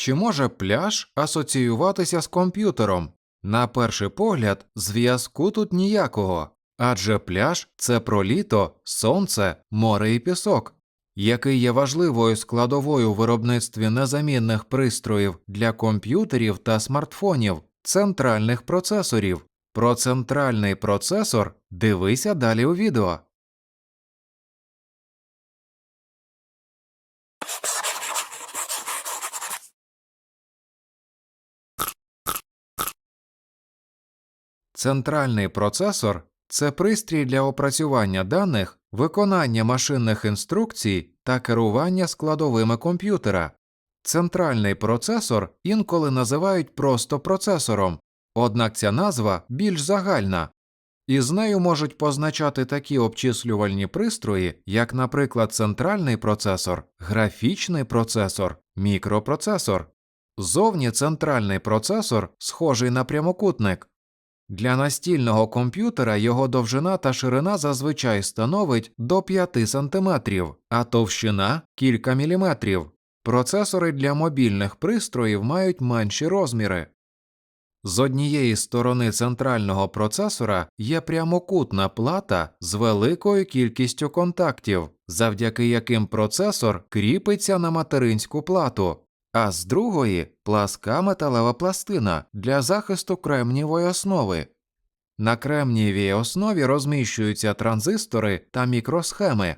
Чи може пляж асоціюватися з комп'ютером? На перший погляд, зв'язку тут ніякого, адже пляж це про літо, сонце, море і пісок, який є важливою складовою у виробництві незамінних пристроїв для комп'ютерів та смартфонів, центральних процесорів. Про центральний процесор дивися далі у відео. Центральний процесор це пристрій для опрацювання даних, виконання машинних інструкцій та керування складовими комп'ютера. Центральний процесор інколи називають просто процесором, однак ця назва більш загальна. І з нею можуть позначати такі обчислювальні пристрої, як, наприклад, центральний процесор, графічний процесор, мікропроцесор. Зовні центральний процесор схожий на прямокутник. Для настільного комп'ютера його довжина та ширина зазвичай становить до 5 см, а товщина кілька міліметрів. Процесори для мобільних пристроїв мають менші розміри. З однієї сторони центрального процесора є прямокутна плата з великою кількістю контактів, завдяки яким процесор кріпиться на материнську плату, а з другої пласка металева пластина для захисту кремнієвої основи. На кремнієвій основі розміщуються транзистори та мікросхеми.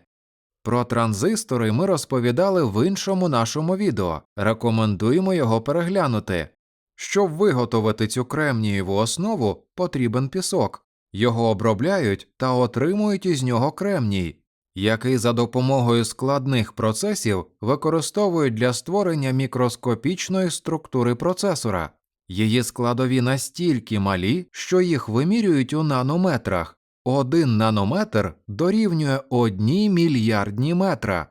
Про транзистори ми розповідали в іншому нашому відео. Рекомендуємо його переглянути. Щоб виготовити цю кремнієву основу, потрібен пісок. Його обробляють та отримують із нього кремній, який за допомогою складних процесів використовують для створення мікроскопічної структури процесора. Її складові настільки малі, що їх вимірюють у нанометрах. Один нанометр дорівнює одній мільярдні метра.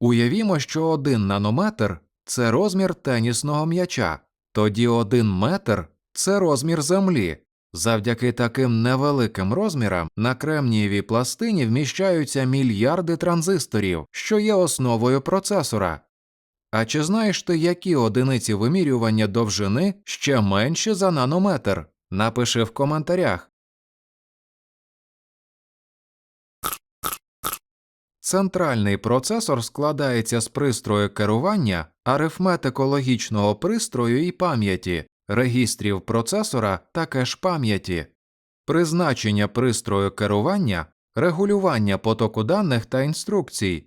Уявімо, що один нанометр це розмір тенісного м'яча, тоді один метр це розмір землі. Завдяки таким невеликим розмірам на кремнієвій пластині вміщаються мільярди транзисторів, що є основою процесора. А чи знаєш ти, які одиниці вимірювання довжини ще менші за нанометр? Напиши в коментарях. Центральний процесор складається з пристрою керування, арифметико-логічного пристрою і пам'яті, регістрів процесора та кеш пам'яті. Призначення пристрою керування, регулювання потоку даних та інструкцій,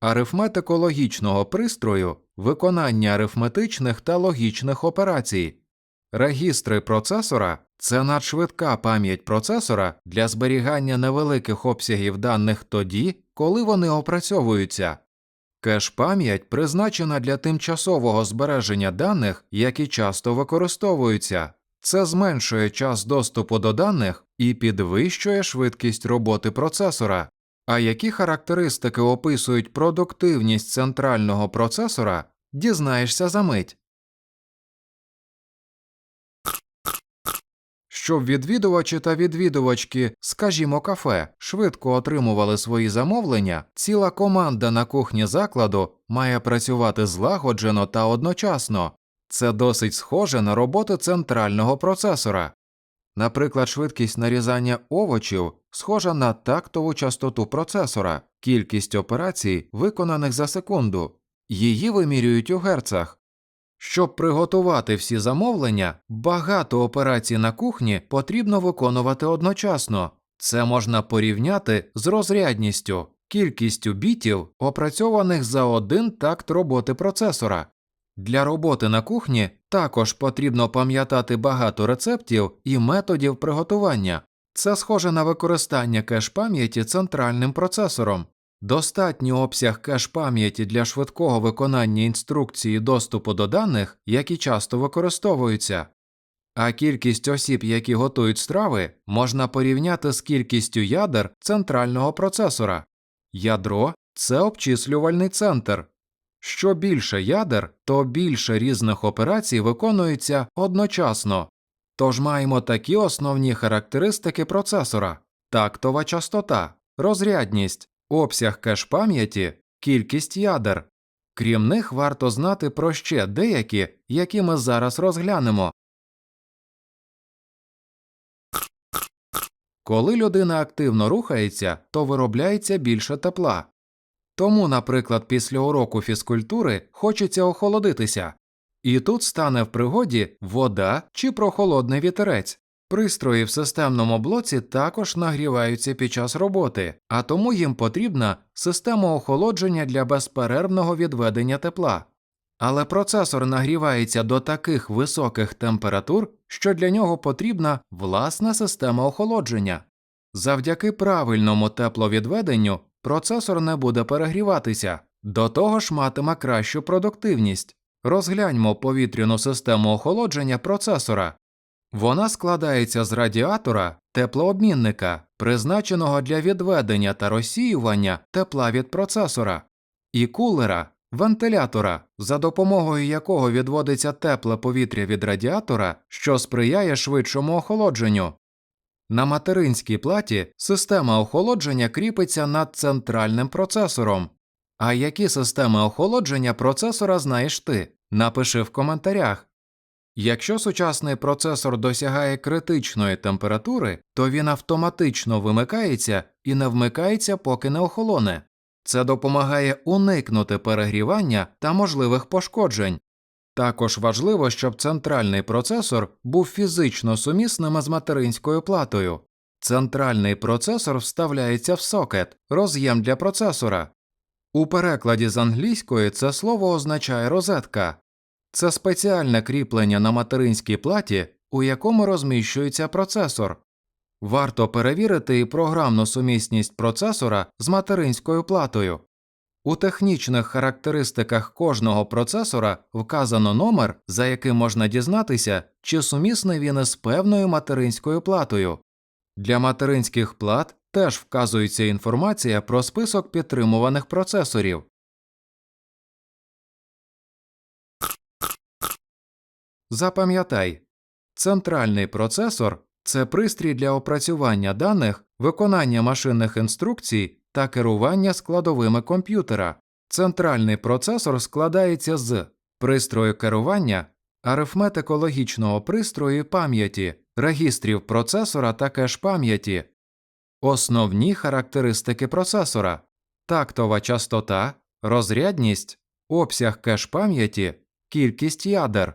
арифметико-логічного пристрою, виконання арифметичних та логічних операцій. Регістри процесора це надшвидка пам'ять процесора для зберігання невеликих обсягів даних тоді, коли вони опрацьовуються. Кеш-пам'ять призначена для тимчасового збереження даних, які часто використовуються. Це зменшує час доступу до даних і підвищує швидкість роботи процесора. А які характеристики описують продуктивність центрального процесора, дізнаєшся за мить. Щоб відвідувачі та відвідувачки, скажімо, кафе, швидко отримували свої замовлення, ціла команда на кухні закладу має працювати злагоджено та одночасно. Це досить схоже на роботу центрального процесора. Наприклад, швидкість нарізання овочів схожа на тактову частоту процесора, кількість операцій, виконаних за секунду. Її вимірюють у герцах. Щоб приготувати всі замовлення, багато операцій на кухні потрібно виконувати одночасно. Це можна порівняти з розрядністю, кількістю бітів, опрацьованих за один такт роботи процесора. Для роботи на кухні також потрібно пам'ятати багато рецептів і методів приготування. Це схоже на використання кеш-пам'яті центральним процесором. Достатній обсяг кеш-пам'яті для швидкого виконання інструкції доступу до даних, які часто використовуються. А кількість осіб, які готують страви, можна порівняти з кількістю ядер центрального процесора. Ядро це обчислювальний центр. Що більше ядер, то більше різних операцій виконується одночасно. Тож маємо такі основні характеристики процесора: тактова частота, розрядність, обсяг кеш пам'яті, кількість ядер. Крім них, варто знати про ще деякі, які ми зараз розглянемо. Коли людина активно рухається, то виробляється більше тепла. Тому, наприклад, після уроку фізкультури хочеться охолодитися. І тут стане в пригоді вода чи прохолодний вітерець. Пристрої в системному блоці також нагріваються під час роботи, а тому їм потрібна система охолодження для безперервного відведення тепла. Але процесор нагрівається до таких високих температур, що для нього потрібна власна система охолодження. Завдяки правильному тепловідведенню процесор не буде перегріватися, до того ж матиме кращу продуктивність. Розгляньмо повітряну систему охолодження процесора. Вона складається з радіатора теплообмінника, призначеного для відведення та розсіювання тепла від процесора, і кулера вентилятора, за допомогою якого відводиться тепле повітря від радіатора, що сприяє швидшому охолодженню. На материнській платі система охолодження кріпиться над центральним процесором. А які системи охолодження процесора знаєш ти? Напиши в коментарях. Якщо сучасний процесор досягає критичної температури, то він автоматично вимикається і не вмикається, поки не охолоне. Це допомагає уникнути перегрівання та можливих пошкоджень. Також важливо, щоб центральний процесор був фізично сумісним з материнською платою. Центральний процесор вставляється в сокет, роз'єм для процесора. У перекладі з англійської це слово означає розетка. Це спеціальне кріплення на материнській платі, у якому розміщується процесор. Варто перевірити і програмну сумісність процесора з материнською платою. У технічних характеристиках кожного процесора вказано номер, за яким можна дізнатися, чи сумісний він із певною материнською платою. Для материнських плат теж вказується інформація про список підтримуваних процесорів. Запам'ятай, центральний процесор це пристрій для опрацювання даних, виконання машинних інструкцій та керування складовими комп'ютера. Центральний процесор складається з пристрою керування, арифметико-логічного пристрою пам'яті, регістрів процесора та кеш пам'яті. Основні характеристики процесора тактова частота, розрядність, обсяг кеш пам'яті, кількість ядер.